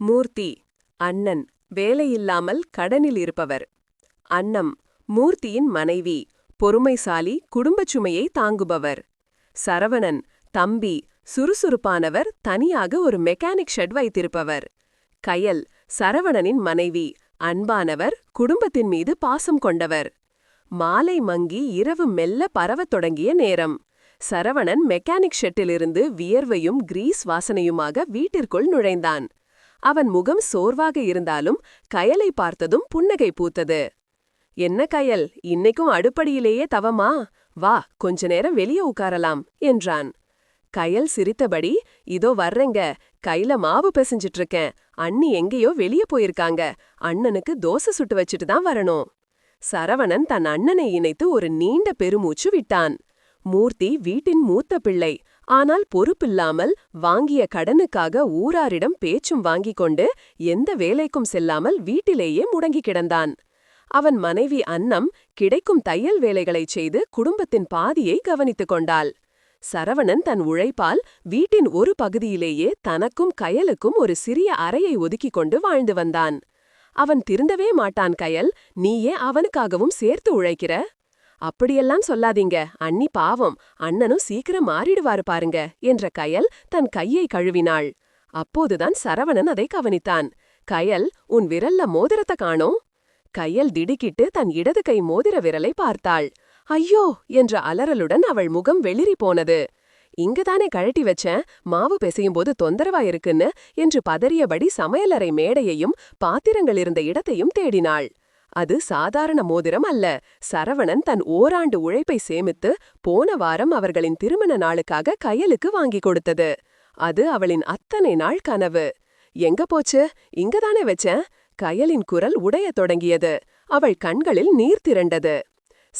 மூர்த்தி அண்ணன் வேலையில்லாமல் கடனில் இருப்பவர். அன்னம் மூர்த்தியின் மனைவி பொறுமைசாலி குடும்பச் சுமையை தாங்குபவர். சரவணன் தம்பி சுறுசுறுப்பானவர் தனியாக ஒரு மெக்கானிக் ஷெட் வைத்திருப்பவர். கயல் சரவணனின் மனைவி அன்பானவர் குடும்பத்தின் மீது பாசம் கொண்டவர். மாலை மங்கி இரவு மெல்ல பரவத் தொடங்கிய நேரம். சரவணன் மெக்கானிக் ஷெட்டிலிருந்து வியர்வையும் கிரீஸ் வாசனையுமாக வீட்டிற்குள் நுழைந்தான். அவன் முகம் சோர்வாக இருந்தாலும் கயலை பார்த்ததும் புன்னகை பூத்தது. என்ன கயல்? இன்னைக்கும் அடுப்படியிலேயே தவமா? வா கொஞ்ச நேரம் வெளியே உட்காரலாம் என்றான். கயல் சிரித்தபடி இதோ வர்றேங்க கையில மாவு பிசைஞ்சிட்டு இருக்கேன் அண்ணி எங்கேயோ வெளியே போயிருக்காங்க. அண்ணனுக்கு தோசை சுட்டு வச்சுட்டு தான் வரணும். சரவணன் தன் அண்ணனை இணைத்து ஒரு நீண்ட பெருமூச்சு விட்டான். மூர்த்தி வீட்டின் மூத்த பிள்ளை ஆனால் பொறுப்பில்லாமல் வாங்கிய கடனுக்காக ஊராரிடம் பேச்சும் வாங்கிக் கொண்டு எந்த வேலைக்கும் செல்லாமல் வீட்டிலேயே முடங்கி கிடந்தான். அவன் மனைவி அன்னம் கிடைக்கும் தையல் வேலைகளைச் செய்து குடும்பத்தின் பாதியை கவனித்துக் கொண்டாள். சரவணன் தன் உழைப்பால் வீட்டின் ஒரு பகுதியிலேயே தனக்கும் கயலுக்கும் ஒரு சிறிய அறையை ஒதுக்கிக் கொண்டு வாழ்ந்து வந்தான். அவன் திருந்தவே மாட்டான் கயல் நீயே அவனுக்காகவும் சேர்த்து உழைக்கிற அப்படியெல்லாம் சொல்லாதீங்க. அண்ணி பாவம். அண்ணனும் சீக்கிரம் மாறிடுவாரு பாருங்க என்ற கயல் தன் கையை கழுவினாள். அப்போதுதான் சரவணன் அதை கவனித்தான். கயல் உன் விரல்ல மோதிரத்தை காணோம்? கையல் திடுக்கிட்டு தன் இடது கை மோதிர விரலை பார்த்தாள். ஐயோ! என்ற அலறலுடன் அவள் முகம் வெளிரி போனது. இங்கதானே கழட்டி வச்சேன். மாவு பெசையும்போது தொந்தரவா இருக்குன்னு என்று பதறியபடி சமையலறை மேடையையும் பாத்திரங்கள் இருந்த இடத்தையும் தேடினாள். அது சாதாரண மோதிரம் அல்ல. சரவணன் தன் ஓராண்டு உழைப்பை சேமித்து போன வாரம் அவர்களின் திருமண நாளுக்காக கையலுக்கு வாங்கி கொடுத்தது. அது அவளின் அத்தனை நாள் கனவு. எங்க போச்சு? இங்கதானே வச்சேன். கயலின் குரல் உடையத் தொடங்கியது. அவள் கண்களில் நீர் திரண்டது.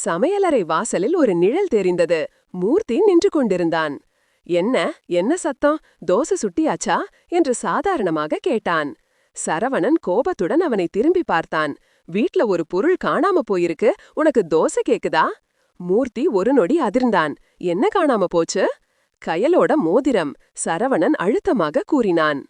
சமையலறை வாசலில் ஒரு நிழல் தெரிந்தது. மூர்த்தி நின்று கொண்டிருந்தான். என்ன? என்ன சத்தம்? தோசை சுட்டியாச்சா? என்று சாதாரணமாக கேட்டான். சரவணன் கோபத்துடன் அவனை திரும்பி பார்த்தான். வீட்ல ஒரு பொருள் காணாம போயிருக்கு. உனக்கு தோசை கேக்குதா? மூர்த்தி ஒரு நொடி அதிர்ந்தான். என்ன காணாம போச்சு? கயலோட மோதிரம் சரவணன் அழுத்தமாக கூறினான்.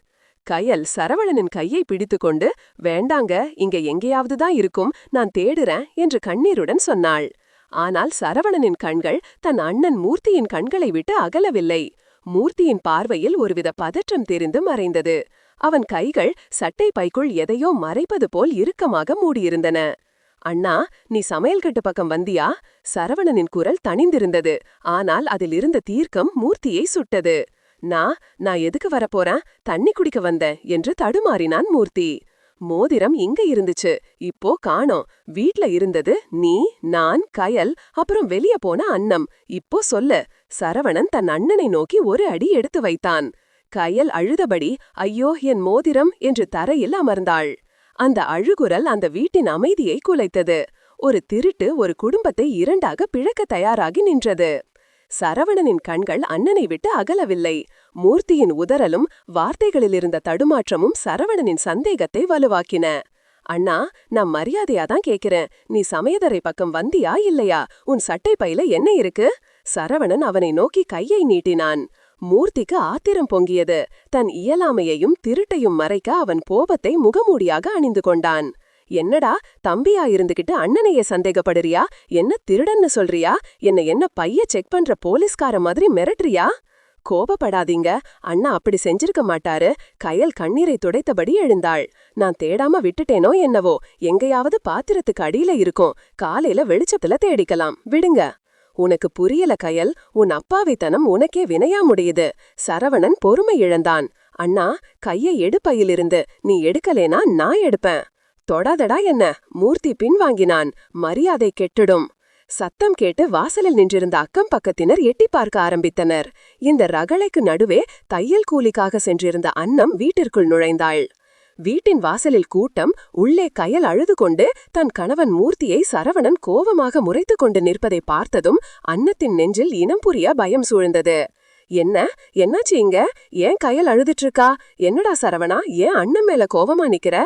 கயல் சரவணனின் கையை பிடித்துக்கொண்டு வேண்டாங்க இங்க எங்கேயாவது தான் இருக்கும். நான் தேடுறேன் என்று கண்ணீருடன் சொன்னாள். ஆனால் சரவணனின் கண்கள் தன் அண்ணன் மூர்த்தியின் கண்களை விட்டு அகலவில்லை. மூர்த்தியின் பார்வையில் ஒருவித பதற்றம் தெரிந்து மறைந்தது. அவன் கைகள் சட்டை பைக்குள் எதையோ மறைப்பது போல் இறுக்கமாக மூடியிருந்தன. அண்ணா நீ சமையல்கட்டு பக்கம் வந்தியா? சரவணனின் குரல் தணிந்திருந்தது. ஆனால் அதில் இருந்த தீர்க்கம் மூர்த்தியை சுட்டது. நான் நான் எதுக்கு வரப்போறேன்? தண்ணி குடிக்க வந்தேன் என்று தடுமாறினான் மூர்த்தி. மோதிரம் இங்க இருந்துச்சு. இப்போ காணோம். வீட்ல இருந்தது நீ நான் கயல் அப்புறம் வெளிய போன அன்னம். இப்போ சொல்லு. சரவணன் தன் அண்ணனை நோக்கி ஒரு அடி எடுத்து வைத்தான். கயல் அழுதபடி ஐயோ என் மோதிரம் என்று தரையில் அமர்ந்தாள். அந்த அழுகுரல் அந்த வீட்டின் அமைதியை குலைத்தது. ஒரு திருட்டு ஒரு குடும்பத்தை இரண்டாக பிழக்க தயாராகி நின்றது. சரவணனின் கண்கள் அண்ணனை விட்டு அகலவில்லை. மூர்த்தியின் உதறலும் வார்த்தைகளிலிருந்த தடுமாற்றமும் சரவணனின் சந்தேகத்தை வலுவாக்கின. அண்ணா நான் மரியாதையாதான் கேக்குறேன். நீ சமயதரை பக்கம் வந்தியா இல்லையா? உன் சட்டை பையில என்ன இருக்கு? சரவணன் அவனை நோக்கி கையை நீட்டினான். மூர்த்திக்கு ஆத்திரம் பொங்கியது. தன் இயலாமையையும் திருட்டையும் மறைக்க அவன் கோபத்தை முகமூடியாக அணிந்து கொண்டான். என்னடா தம்பியா இருந்துகிட்டு அண்ணனையே சந்தேகப்படுறியா? என்ன திருடன்னு சொல்றியா? என்ன என்ன பைய செக் பண்ற போலீஸ்கார மாதிரி மிரட்டுறியா? கோபப்படாதீங்க. அண்ணா அப்படி செஞ்சிருக்க மாட்டாரு. கயல் கண்ணீரை துடைத்தபடி எழுந்தாள். நான் தேடாம விட்டுட்டேனோ என்னவோ? எங்கேயாவது பாத்திரத்துக்கு அடியில இருக்கும். காலையில வெளிச்சத்துல தேடிக்கலாம். விடுங்க. உனக்கு புரியல கயல் உன் அப்பாவித்தனம் உனக்கே வினையா முடியுது சரவணன் பொறுமை இழந்தான். அண்ணா கையை எடுப்பையிலிருந்து நீ எடுக்கலேனா நான் எடுப்பேன். தொடாதடா என்ன? மூர்த்தி பின்வாங்கினான். மரியாதை கெட்டுடும். சத்தம் கேட்டு வாசலில் நின்றிருந்த அக்கம் பக்கத்தினர் எட்டி பார்க்க ஆரம்பித்தனர். இந்த ரகளைக்கு நடுவே தையல் கூலிக்காக சென்றிருந்த அன்னம் வீட்டிற்குள் நுழைந்தாள். வீட்டின் வாசலில் கூட்டம் உள்ளே கயல் அழுது கொண்டு தன் கணவன் மூர்த்தியை சரவணன் கோபமாக முறைத்து கொண்டு நிற்பதை பார்த்ததும் அன்னத்தின் நெஞ்சில் இனம் புரிய பயம் சூழ்ந்தது. என்ன? என்னாச்சு இங்க? ஏன் கயல் அழுதுட்டு இருக்கா என்னடா சரவணா? ஏன் அண்ணன் மேல கோவமா நிக்கிற?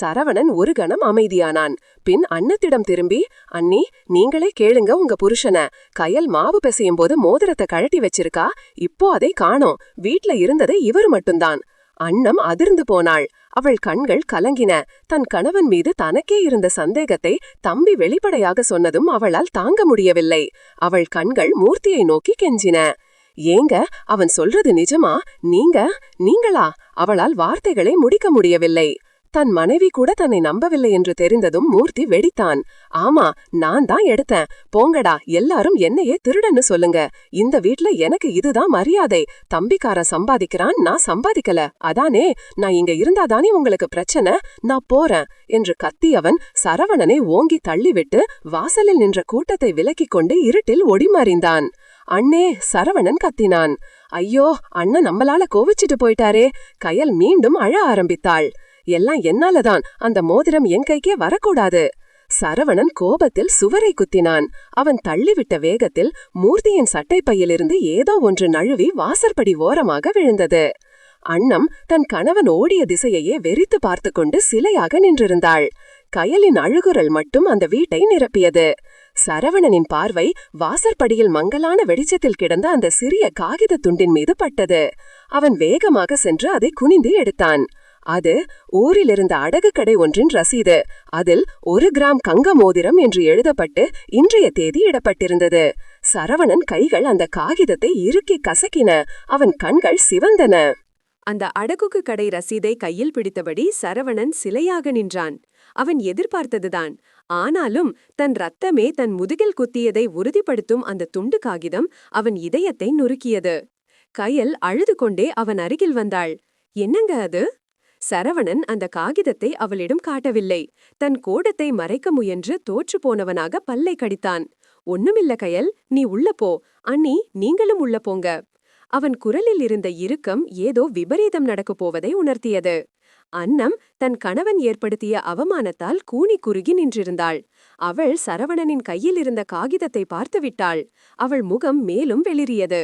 சரவணன் ஒரு கணம் அமைதியானான். பின் அன்னத்திடம் திரும்பி அண்ணி நீங்களே கேளுங்க உங்க புருஷன. கயல் மாவு பிசையும் போது மோதிரத்தை கழட்டி வச்சிருக்கா? இப்போ அதை காணோம். வீட்ல இருந்தது இவர் மட்டும்தான். அன்னம் அதிர்ந்து போனாள். அவள் கண்கள் கலங்கின. தன் கணவன் மீது தனக்கே இருந்த சந்தேகத்தை தம்பி வெளிப்படையாக சொன்னதும் அவளால் தாங்க முடியவில்லை. அவள் கண்கள் மூர்த்தியை நோக்கி கெஞ்சின. ஏங்க அவன் சொல்றது நிஜமா? நீங்க? நீங்களா? அவளால் வார்த்தைகளை முடிக்க முடியவில்லை. தன் மனைவி கூட தன்னை நம்பவில்லை என்று தெரிந்ததும் மூர்த்தி வெடித்தான். ஆமா நான் தான் எடுத்தேன். போங்கடா எல்லாரும் என்னையே திருடன்னு சொல்லுங்க. இந்த வீட்ல எனக்கு இதுதான் மரியாதை. தம்பிக்காரன் சம்பாதிக்கிறான் நான் சம்பாதிக்கல. அதானே நான் இங்க இருந்தாதானே உங்களுக்கு பிரச்சனை? நான் போறேன். என்று கத்தியவன் சரவணனை ஓங்கி தள்ளிவிட்டு வாசலில் நின்ற கூட்டத்தை விலக்கிக் கொண்டு இருட்டில் ஒடிமறிந்தான். அண்ணே சரவணன் கத்தினான். ஐயோ அண்ணன் நம்மளால கோவிச்சிட்டு போயிட்டாரே. கயல் மீண்டும் அழ ஆரம்பித்தாள். எல்லாம் என்னாலதான். அந்த மோதிரம் என் கைக்கே வரக்கூடாது. சரவணன் கோபத்தில் சுவரை குத்தினான். அவன் தள்ளிவிட்ட வேகத்தில் மூர்த்தியின் சட்டைப்பையிலிருந்து ஏதோ ஒன்று நழுவி வாசற்படி ஓரமாக விழுந்தது. அன்னம் தன் கணவன் ஓடிய திசையையே வெறித்து பார்த்து கொண்டு சிலையாக நின்றிருந்தாள். கயலின் அழுகுரல் மட்டும் அந்த வீட்டை நிரப்பியது. சரவணனின் பார்வை வாசற்படியில் மங்கலான வெளிச்சத்தில் கிடந்த அந்த சிறிய காகித துண்டின் மீது பட்டது. அவன் வேகமாக சென்று அதை குனிந்து எடுத்தான். அது ஊரிலிருந்த அடகு கடை ஒன்றின் ரசீது. அதில் ஒரு கிராம் கங்க மோதிரம் என்று எழுதப்பட்டு இன்றைய தேதி இடப்பட்டிருந்தது. சரவணன் கைகள் அந்த காகிதத்தை இறுக்கி கசக்கின. அவன் கண்கள் சிவந்தன. அந்த அடகுக்கு கடை ரசீதை கையில் பிடித்தபடி சரவணன் சிலையாக நின்றான். அவன் எதிர்பார்த்ததுதான். ஆனாலும் தன் ரத்தமே தன் முதுகில் குத்தியதை உறுதிப்படுத்தும் அந்த துண்டு காகிதம் அவன் இதயத்தை நொறுக்கியது. கயல் அழுது கொண்டே அவன் அருகில் வந்தாள். என்னங்க அது? சரவணன் அந்த காகிதத்தை அவளிடம் காட்டவில்லை. தன் கோடத்தை மறைக்க முயன்று தோற்று போனவனாக பல்லை கடித்தான். ஒண்ணுமில்ல கயல் நீ உள்ள போ. அண்ணி நீங்களும் உள்ள போங்க. அவன் குரலில் இருந்த இறுக்கம் ஏதோ விபரீதம் நடக்கப் போவதை உணர்த்தியது. அன்னம் தன் கணவன் ஏற்படுத்திய அவமானத்தால் கூனி குறுகி நின்றிருந்தாள். அவள் சரவணனின் கையில் இருந்த காகிதத்தை பார்த்துவிட்டாள். அவள் முகம் மேலும் வெளிரியது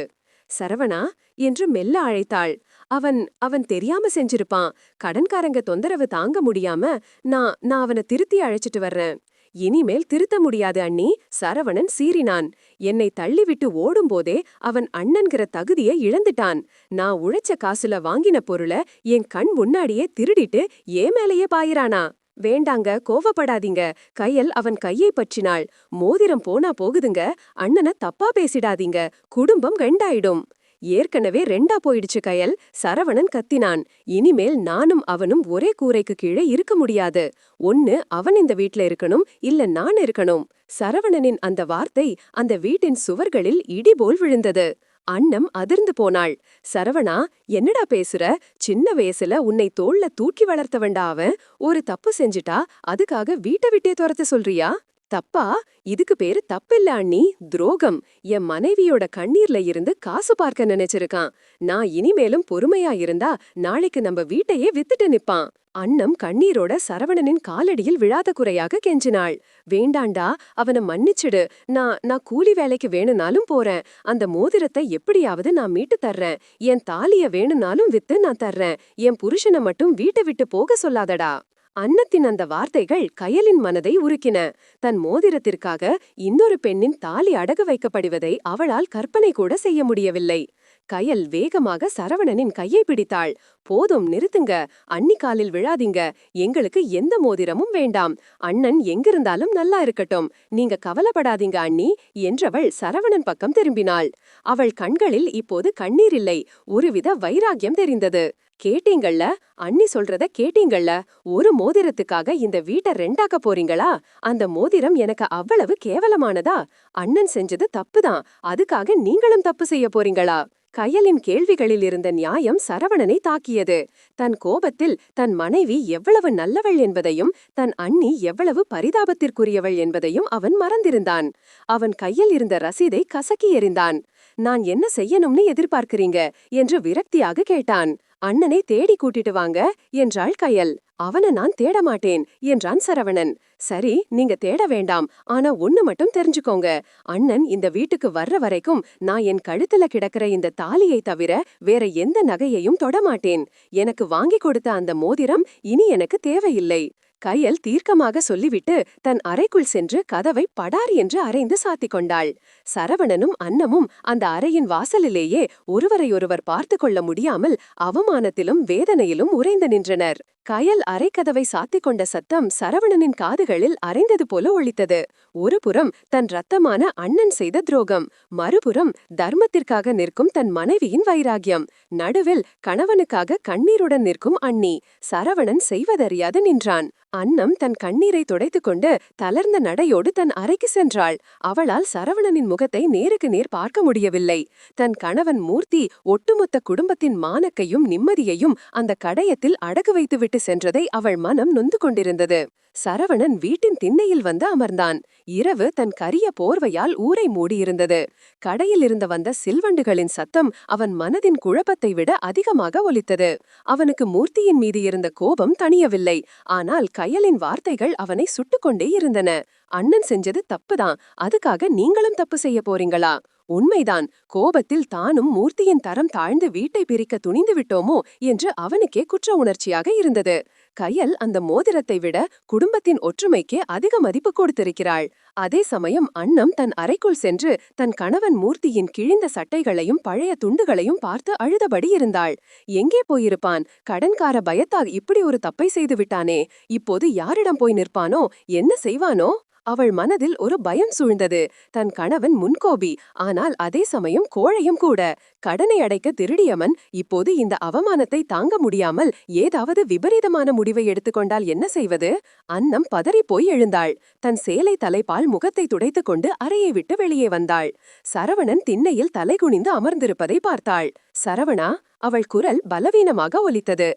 சரவணா என்று மெல்ல அழைத்தாள். அவன் அவன் தெரியாம செஞ்சிருப்பான். கடன்காரங்க தொந்தரவு தாங்க முடியாம நான் நான் அவனை திருத்தி அழைச்சிட்டு வர்றேன். இனிமேல் திருத்த முடியாது அண்ணி. சரவணன் சீறினான். என்னை தள்ளிவிட்டு ஓடும்போதே அவன் அண்ணன்கிற தகுதியை இழந்துட்டான். நான் உழைச்ச காசுல வாங்கின பொருள என் கண் முன்னாடியே திருடிட்டு ஏன் மேலேயே பாயிறானா? வேண்டாங்க கோவப்படாதீங்க. கையல் அவன் கையை பற்றினாள். மோதிரம் போனா போகுதுங்க. அண்ணனை தப்பா பேசிடாதீங்க. குடும்பம் ரெண்டாயிடும். ஏற்கனவே ரெண்டா போயிடுச்சு கயல். சரவணன் கத்தினான். இனிமேல் நானும் அவனும் ஒரே கூரைக்கு கீழே இருக்க முடியாது. ஒன்னு அவன் இந்த வீட்ல இருக்கணும் இல்ல நான் இருக்கணும். சரவணனின் அந்த வார்த்தை அந்த வீட்டின் சுவர்களில் இடிபோல் விழுந்தது. அன்னம் அதிர்ந்து போனாள். சரவணா என்னடா பேசுற? சின்ன வயசுல உன்னை தோள்ல தூக்கி வளர்த்தவன்டா அவன். ஒரு தப்பு செஞ்சுட்டா அதுக்காக வீட்டை விட்டே துரத்த சொல்றியா? தப்பா? இதுக்கு பேரு தப்பில்ல அண்ணி துரோகம். என் மனைவியோட கண்ணீர்ல இருந்து காசு பார்க்க நினைச்சிருக்கான். நான் இனிமேலும் பொறுமையா இருந்தா நாளைக்கு நம்ம வீட்டையே வித்துட்டு நிப்பான். அன்னம் கண்ணீரோட சரவணனின் காலடியில் விழாத குறையாக கெஞ்சினாள். வேண்டாண்டா அவனை மன்னிச்சிடு. நான் நான் கூலி வேலைக்கு வேணும்னாலும் போறேன். அந்த மோதிரத்தை எப்படியாவது நான் மீட்டு தர்றேன். என் தாலிய வேணும்னாலும் வித்து நான் தர்றேன். என் புருஷனை மட்டும் வீட்டை விட்டு போக சொல்லாதடா. அன்னத்தின் அந்த வார்த்தைகள் கயலின் மனதை உருக்கின. தன் மோதிரத்திற்காக இன்னொரு பெண்ணின் தாலி அடகு வைக்கப்படுவதை அவளால் கற்பனை கூட செய்ய முடியவில்லை. கயல் வேகமாக சரவணனின் கையை பிடித்தாள். போதும் நிறுத்துங்க. அண்ணி காலில் விழாதீங்க. எங்களுக்கு எந்த மோதிரமும் வேண்டாம். அண்ணன் எங்கிருந்தாலும் நல்லா இருக்கட்டும். நீங்க கவலைப்படாதீங்க அண்ணி என்றவள் சரவணன் பக்கம் திரும்பினாள். அவள் கண்களில் இப்போது கண்ணீர் இல்லை. ஒருவித வைராக்கியம் தெரிந்தது. கேட்டீங்கள்ல அண்ணி சொல்றத கேட்டீங்கள்ல ஒரு மோதிரத்துக்காக இந்த வீட்டை ரெண்டாக்க போறீங்களா? அந்த மோதிரம் எனக்கு அவ்வளவு கேவலமானதா? அண்ணன் செஞ்சது தப்புதான். அதுக்காக நீங்களும் தப்பு செய்ய போறீங்களா? கயலின் கேள்விகளில் இருந்த நியாயம் சரவணனை தாக்கியது. தன் கோபத்தில் தன் மனைவி எவ்வளவு நல்லவள் என்பதையும் தன் அண்ணி எவ்வளவு பரிதாபத்திற்குரியவள் என்பதையும் அவன் மறந்திருந்தான். அவன் கையில் இருந்த ரசீதை கசக்கி எறிந்தான். நான் என்ன செய்யணும்னு எதிர்பார்க்கிறீங்க? என்று விரக்தியாக கேட்டான். அண்ணனை தேடி கூட்டிட்டு வாங்க என்றாள் கயல். அவன நான் தேட மாட்டேன் என்றான் சரவணன். சரி நீங்க தேட வேண்டாம். ஆனா ஒண்ணு மட்டும் தெரிஞ்சுக்கோங்க. அண்ணன் இந்த வீட்டுக்கு வர்ற வரைக்கும் நான் என் கழுத்துல கிடக்கிற இந்த தாலியை தவிர வேற எந்த நகையையும் தொடமாட்டேன் எனக்கு வாங்கி கொடுத்த அந்த மோதிரம் இனி எனக்கு தேவையில்லை. கையல் தீர்க்கமாக சொல்லிவிட்டு தன் அறைக்குள் சென்று கதவை படார் என்று அறைந்து சாத்திக் கொண்டாள். சரவணனும் அன்னமும் அந்த அறையின் வாசலிலேயே ஒருவரையொருவர் பார்த்து கொள்ள முடியாமல் அவமானத்திலும் வேதனையிலும் உறைந்து நின்றனர். கயல் அரைக்கதவை சாத்திக் கொண்ட சத்தம் சரவணனின் காதுகளில் அரைந்தது போல ஒழித்தது. ஒருபுறம் தன் ரத்தமான அண்ணன் செய்த துரோகம் மறுபுறம் தர்மத்திற்காக நிற்கும் தன் மனைவியின் வைராகியம் நடுவில் கணவனுக்காக கண்ணீருடன் நிற்கும் அண்ணி. சரவணன் செய்வதறியாது நின்றான். அன்னம் தன் கண்ணீரை துடைத்துக் கொண்டு தளர்ந்த நடையோடு தன் அறைக்கு சென்றாள். அவளால் சரவணனின் முகத்தை நேருக்கு நேர் பார்க்க முடியவில்லை. தன் கணவன் மூர்த்தி ஒட்டுமொத்த குடும்பத்தின் மானக்கையும் நிம்மதியையும் அந்த கடையத்தில் அடகு வைத்துவிட்டு சென்றதை அவள் மனம் நொந்து கொண்டிருந்தது. சரவணன் வீட்டின் திண்ணையில் வந்து அமர்ந்தான். இரவு தன் கரிய போர்வையால் ஊரை மூடியிருந்தது. கடையில் இருந்து வந்த சில்வண்டுகளின் சத்தம் அவன் மனதின் குழப்பத்தை விட அதிகமாக ஒலித்தது. அவனுக்கு மூர்த்தியின் மீது இருந்த கோபம் தணியவில்லை. ஆனால் கயலின் வார்த்தைகள் அவனை சுட்டுக்கொண்டே இருந்தன. அண்ணன் செஞ்சது தப்புதான். அதுக்காக நீங்களும் தப்பு செய்ய போறீங்களா? உண்மைதான். கோபத்தில் தானும் மூர்த்தியின் தரம் தாழ்ந்து வீட்டை பிரிக்க துணிந்து விட்டோமோ என்று அவனுக்கே குற்ற உணர்ச்சியாக இருந்தது. கயல் அந்த மோதிரத்தை விட குடும்பத்தின் ஒற்றுமைக்கே அதிக மதிப்பு கொடுத்திருக்கிறாள். அதே சமயம் அன்னம் தன் அறைக்குள் சென்று தன் கணவன் மூர்த்தியின் கிழிந்த சட்டைகளையும் பழைய துண்டுகளையும் பார்த்து அழுதபடி இருந்தாள். எங்கே போயிருப்பான்? கடன்கார பயத்தால் இப்படி ஒரு தப்பை செய்து விட்டானே? இப்போது யாரிடம் போய் நிற்பானோ? என்ன செய்வானோ? அவள் மனதில் ஒரு பயம் சூழ்ந்தது. தன் கணவன் முன்கோபி. ஆனால் அதே சமயம் கோழையும் கூட. கடனை அடைக்க திருடியவன் இப்போது இந்த அவமானத்தை தாங்க முடியாமல் ஏதாவது விபரீதமான முடிவை எடுத்துக்கொண்டால் என்ன செய்வது? அன்னம் பதறிப் போய் எழுந்தாள். தன் சேலை தலைப்பால் முகத்தை துடைத்துக் கொண்டு அறையை விட்டு வெளியே வந்தாள். சரவணன் திண்ணையில் தலைகுனிந்து அமர்ந்திருப்பதை பார்த்தாள். சரவணா அவள் குரல் பலவீனமாக ஒலித்தது.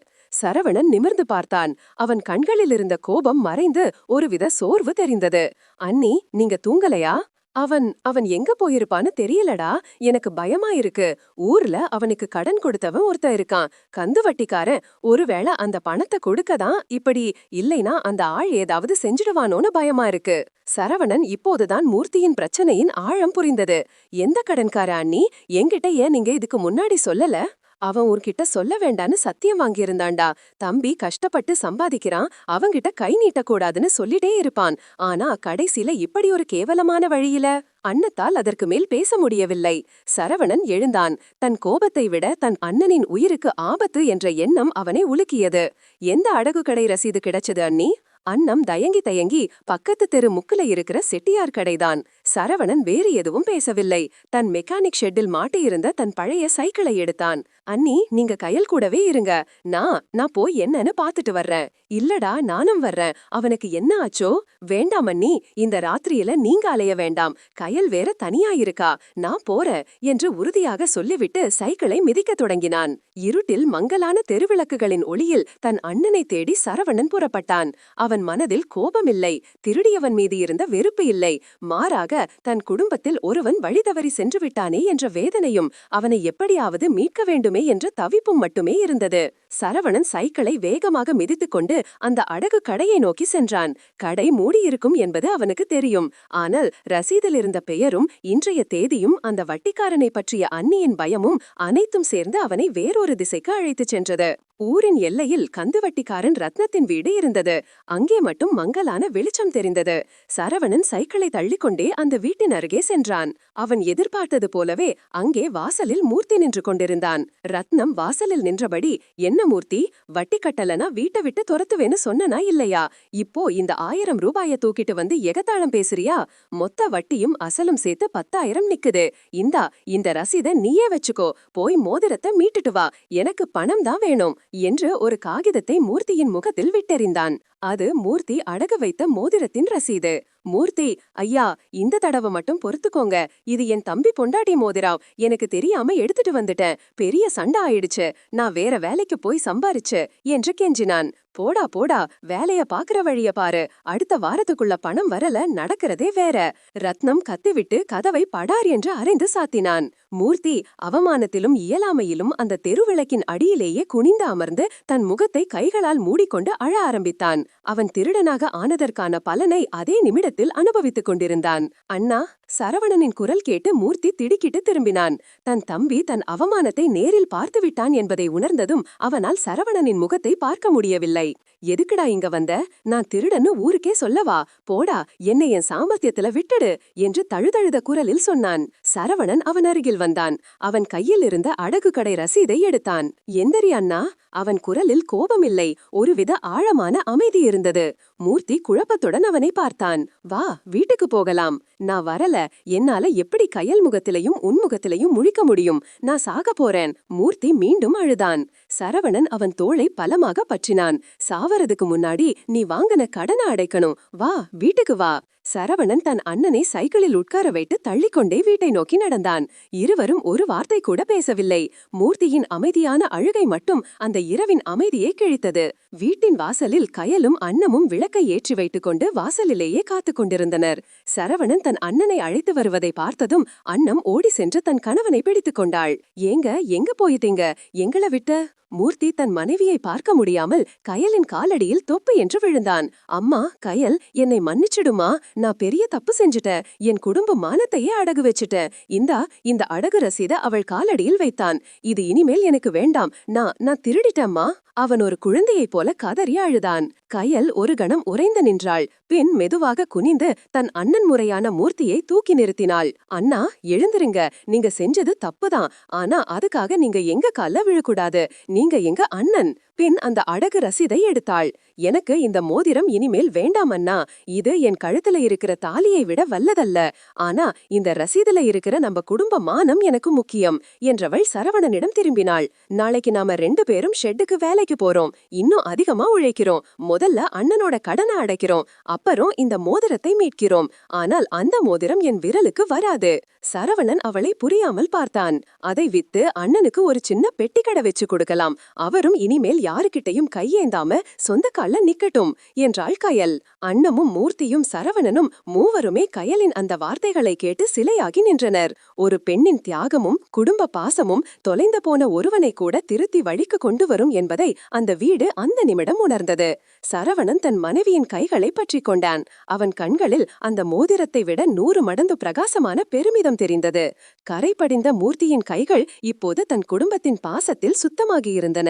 சரவணன் நிமிர்ந்து பார்த்தான். அவன் கண்களில் இருந்த கோபம் மறைந்து ஒருவித சோர்வு தெரிந்தது. அண்ணி நீங்க தூங்கலையா? அவன் அவன் எங்க போயிருப்பான்னு தெரியலடா. எனக்கு பயமா இருக்கு. ஊர்ல அவனுக்கு கடன் கொடுத்தவன் ஒருத்தன் இருக்கான். கந்து வட்டிக்காரன். ஒருவேளை அந்த பணத்தை கொடுக்கதான் இப்படி இல்லைனா அந்த ஆள் ஏதாவது செஞ்சிடுவானோன்னு பயமா இருக்கு. சரவணன் இப்போதுதான் மூர்த்தியின் பிரச்சனையின் ஆழம் புரிந்தது. எந்த கடன்கார அண்ணி? என்கிட்ட ஏன் நீங்க இதுக்கு முன்னாடி சொல்லல? அவன் உன்கிட்ட சொல்ல வேண்டான்னு சத்தியம் வாங்கியிருந்தான்டா. தம்பி கஷ்டப்பட்டு சம்பாதிக்கிறான். அவங்கிட்ட கை நீட்டக்கூடாதுன்னு சொல்லிட்டே இருப்பான். ஆனா கடைசில இப்படி ஒரு கேவலமான வழியில அன்னத்தால் அதற்கு மேல் பேச முடியவில்லை. சரவணன் எழுந்தான். தன் கோபத்தை விட தன் அண்ணனின் உயிருக்கு ஆபத்து என்ற எண்ணம் அவனை உலுக்கியது. எந்த அடகு கடை ரசீது கிடைச்சது அண்ணி? அன்னம் தயங்கி தயங்கி பக்கத்து தெரு முக்குல இருக்கிற செட்டியார் கடைதான். சரவணன் வேறு எதுவும் பேசவில்லை. தன் மெக்கானிக் ஷெட்டில் மாட்டியிருந்த தன் பழைய சைக்கிளை எடுத்தான். அண்ணி நீங்க கையல் கூடவே இருங்க. நான் நான் போய் என்னன்னு பாத்துட்டு வர்றேன். இல்லடா நானும் வர்றேன். அவனுக்கு என்ன ஆச்சோ? வேண்டாம் அண்ணி இந்த ராத்திரியில நீங்க அலைய வேண்டாம். கயல் வேற தனியா இருக்கா? நான் போறேன் என்று உறுதியாக சொல்லிவிட்டு சைக்கிளை மிதிக்கத் தொடங்கினான். இருட்டில் மங்கலான தெருவிளக்குகளின் ஒளியில் தன் அண்ணனை தேடி சரவணன் புறப்பட்டான். அவன் மனதில் கோபமில்லை. திருடியவன் மீது இருந்த வெறுப்பு இல்லை. மாறாக தன் குடும்பத்தில் ஒருவன் வழிதவறி சென்று விட்டானே என்ற வேதனையும் அவனை எப்படியாவது மீட்க வேண்டுமே என்ற தவிப்பும் மட்டுமே இருந்தது. சரவணன் சைக்கிளை வேகமாக மிதித்துக் கொண்டு அந்த அடகு கடையை நோக்கி சென்றான். கடை மூடியிருக்கும் என்பது அவனுக்கு தெரியும். ஆனால் ரசீதில் இருந்த பெயரும் இன்றைய தேதியும் அந்த வட்டிக்காரனை பற்றிய அன்னியின் பயமும் அனைத்தும் சேர்ந்து அவனை வேறொரு திசைக்கு அழைத்துச் சென்றது. ஊரின் எல்லையில் கந்துவட்டிக்காரன் ரத்னத்தின் வீடு இருந்தது. அங்கே மட்டும் மங்கலான வெளிச்சம் தெரிந்தது. சரவணன் சைக்கிளை தள்ளிக்கொண்டே அந்த வீட்டின் அருகே சென்றான். அவன் எதிர்பார்த்தது போலவே அங்கே வாசலில் மூர்த்தி நின்று கொண்டிருந்தான். ரத்னம் வாசலில் நின்றபடி என்ன மூர்த்தி வட்டி கட்டலனா வீட்டை விட்டு துரத்துவேன்னு சொன்னனா இல்லையா? இப்போ இந்த ஆயிரம் ரூபாய தூக்கிட்டு வந்து எகத்தாளம் பேசுறியா? மொத்த வட்டியும் அசலும் சேர்த்து பத்தாயிரம் நிக்குது. இந்தா இந்த ரசீத நீயே வச்சுக்கோ. போய் மோதிரத்தை மீட்டுட்டு வா. எனக்கு பணம் தான் வேணும் என்று ஒரு காகிதத்தை மூர்த்தியின் முகத்தில் விட்டெறிந்தான். அது மூர்த்தி அடகு வைத்த மோதிரத்தின் ரசீது. மூர்த்தி ஐயா இந்த தடவை மட்டும் பொறுத்துக்கோங்க. இது என் தம்பி பொண்டாட்டி மோதிராவ் எனக்கு தெரியாம எடுத்துட்டு வந்துட்டேன். பெரிய சண்டை ஆயிடுச்சு. நான் வேற வேலைக்கு போய் சம்பாரிச்சு என்று கெஞ்சினான். போடா போடா வேலைய பாக்குற வழிய பாரு. அடுத்த வாரத்துக்குள்ள பணம் வரல நடக்கிறதே வேற. ரத்னம் கத்திவிட்டு கதவை படார் என்று அரைந்து சாத்தினான். மூர்த்தி அவமானத்திலும் இயலாமையிலும் அந்த தெருவிளக்கின் அடியிலேயே குனிந்து அமர்ந்து தன் முகத்தை கைகளால் மூடிக்கொண்டு அழ ஆரம்பித்தான். அவன் திருடனாக ஆனதற்கான பலனை அதே நிமிடத்தில் அனுபவித்துக் கொண்டிருந்தான். அண்ணா சரவணனின் குரல் கேட்டு மூர்த்தி திடுக்கிட்டு திரும்பினான். தன் தம்பி தன் அவமானத்தை நேரில் பார்த்துவிட்டான் என்பதை உணர்ந்ததும் அவனால் சரவணனின் முகத்தை பார்க்க முடியவில்லை. எதுக்குடா இங்க வந்த? நான் திருடன்னு ஊருக்கே சொல்லவா? போடா என்னை என் சாமர்த்தியத்துல விட்டுடு என்று தழுதழுத குரலில் சொன்னான். சரவணன் அவன் அருகில் வந்தான். அவன் கையில் இருந்த அடகு கடை ரசீதை எடுத்தான். எந்தரி அண்ணா? அவன் குரலில் கோபமில்லை. ஒருவித ஆழமான அமைதி இருந்தது. மூர்த்தி குழப்பத்துடன் அவனை பார்த்தான். வா வீட்டுக்கு போகலாம். நான் வரல. என்னால எப்படி கயல் முகத்திலையும் உன்முகத்திலையும் முழிக்க முடியும்? நான் சாக போறேன். மூர்த்தி மீண்டும் அழுதான். சரவணன் அவன் தோளை பலமாக பற்றினான். சாவறதுக்கு முன்னாடி நீ வாங்கின கடனை அடைக்கணும். வா வீட்டுக்கு வா. சரவணன் தன் அண்ணனை சைக்கிளில் உட்கார வைத்து தள்ளிக்கொண்டே வீட்டை நோக்கி நடந்தான். இருவரும் ஒரு வார்த்தை கூட பேசவில்லை. மூர்த்தியின் அமைதியான அழுகை மட்டும் அந்த இரவின் அமைதியை கிழித்தது. வீட்டின் வாசலில் கயலும் அன்னமும் விளக்கை ஏற்றி வைத்துக் கொண்டு வாசலிலேயே காத்துக் கொண்டிருந்தனர். சரவணன் தன் அண்ணனை அழைத்து வருவதை பார்த்ததும் அன்னம் ஓடி சென்று தன் கணவனை பிடித்துக் கொண்டாள். ஏங்க எங்க போயிட்டீங்க? எங்கள விட்ட? மூர்த்தி தன் மனைவியை பார்க்க முடியாமல் கயலின் காலடியில் தொப்பு என்று விழுந்தான். அம்மா கயல் என்னை மன்னிச்சிடுமா? நான் பெரிய தப்பு செஞ்சுட்டேன். என் குடும்ப மானத்தையே அடகு வச்சுட்டேன். இந்தா இந்த அடகு ரசீத அவள் காலடியில் வைத்தான். இது இனிமேல் எனக்கு வேண்டாம். நான் நான் திருடிட்டம்மா. அவன் ஒரு குழந்தையைப் போல கதறி அழுதான். கயல் ஒரு கணம் உறைந்து நின்றாள். பின் மெதுவாக குனிந்து தன் அண்ணன் முறையான மூர்த்தியை தூக்கி நிறுத்தினாள். அண்ணா எழுந்திருங்க. நீங்க செஞ்சது தப்புதான். ஆனா அதுக்காக நீங்க எங்க கால்ல விழக்கூடாது? நீங்க எங்க அண்ணன்? பின் அந்த அடகு ரசீதை எடுத்தாள். எனக்கு இந்த மோதிரம் இனிமேல் வேண்டாம் அண்ணா. இது என் கழுத்துல இருக்கிற தாலியை விட வல்லதல்ல. ஆனா இந்த ரசீதுல இருக்கிற நம்ம குடும்ப மானம் எனக்கு முக்கியம் என்றவள் சரவணனிடம் திரும்பினாள். நாளைக்கு நாம ரெண்டு பேரும் ஷெட்டுக்கு வேலைக்கு போறோம். இன்னும் அதிகமா உழைக்கிறோம். முதல்ல அண்ணனோட கடனை அடைக்கிறோம். அப்புறம் இந்த மோதிரத்தை மீட்கிறோம். ஆனால் அந்த மோதிரம் என் விரலுக்கு வராது. சரவணன் அவளை புரியாமல் பார்த்தான். அதை வித்து அண்ணனுக்கு ஒரு சின்ன பெட்டிக்கடை வச்சு கொடுக்கலாம். அவரும் இனிமேல் யாருக்கிட்டையும் கையேந்தாம சொந்த கால்ல நிக்கட்டும் என்றாள் கயல். அன்னமும் மூர்த்தியும் சரவணனும் மூவருமே கயலின் அந்த வார்த்தைகளை கேட்டு சிலையாகி நின்றனர். ஒரு பெண்ணின் தியாகமும் குடும்ப பாசமும் தொலைந்து போன ஒருவனை கூட திருத்தி வழிக்கு கொண்டு வரும் என்பதை அந்த வீடு அந்த நிமிடம் உணர்ந்தது. சரவணன் தன் மனைவியின் கைகளை பற்றிக் கொண்டான். அவன் கண்களில் அந்த மோதிரத்தை விட நூறு மடங்கு பிரகாசமான பெருமிதம் தெரிந்தது. கரை படிந்த மூர்த்தியின் கைகள் இப்போது தன் குடும்பத்தின் பாசத்தில் சுத்தமாகியிருந்தன